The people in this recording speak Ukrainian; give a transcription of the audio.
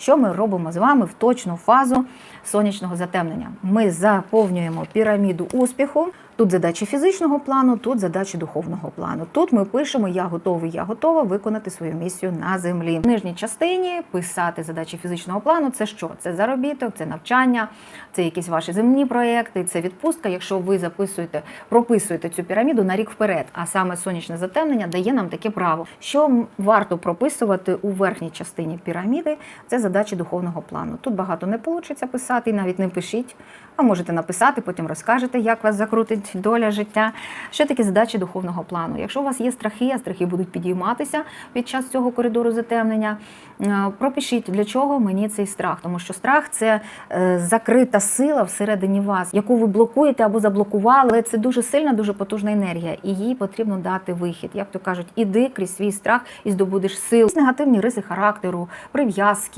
Що ми робимо з вами в точну фазу сонячного затемнення? Ми заповнюємо піраміду успіху. Тут задачі фізичного плану, тут задачі духовного плану. Тут ми пишемо Я готовий, я готова виконати свою місію на землі. В нижній частині писати задачі фізичного плану. Це що? Це заробіток, це навчання, це якісь ваші земні проекти, це відпустка. Якщо ви записуєте, прописуєте цю піраміду на рік вперед, а саме сонячне затемнення дає нам таке право. Що варто прописувати у верхній частині піраміди? Це задачі духовного плану. Тут багато не вийде писати, і навіть не пишіть. А можете написати, потім розкажете, як вас закрутить доля життя. Що таке задачі духовного плану? Якщо у вас є страхи, а страхи будуть підійматися під час цього коридору затемнення, е, пропишіть, для чого мені цей страх. Тому що страх це е, закрита сила всередині вас, яку ви блокуєте або заблокували. Це дуже сильна, дуже потужна енергія, і їй потрібно дати вихід. Як то кажуть, іди крізь свій страх і здобудеш сил. Негативні риси характеру, прив'язки.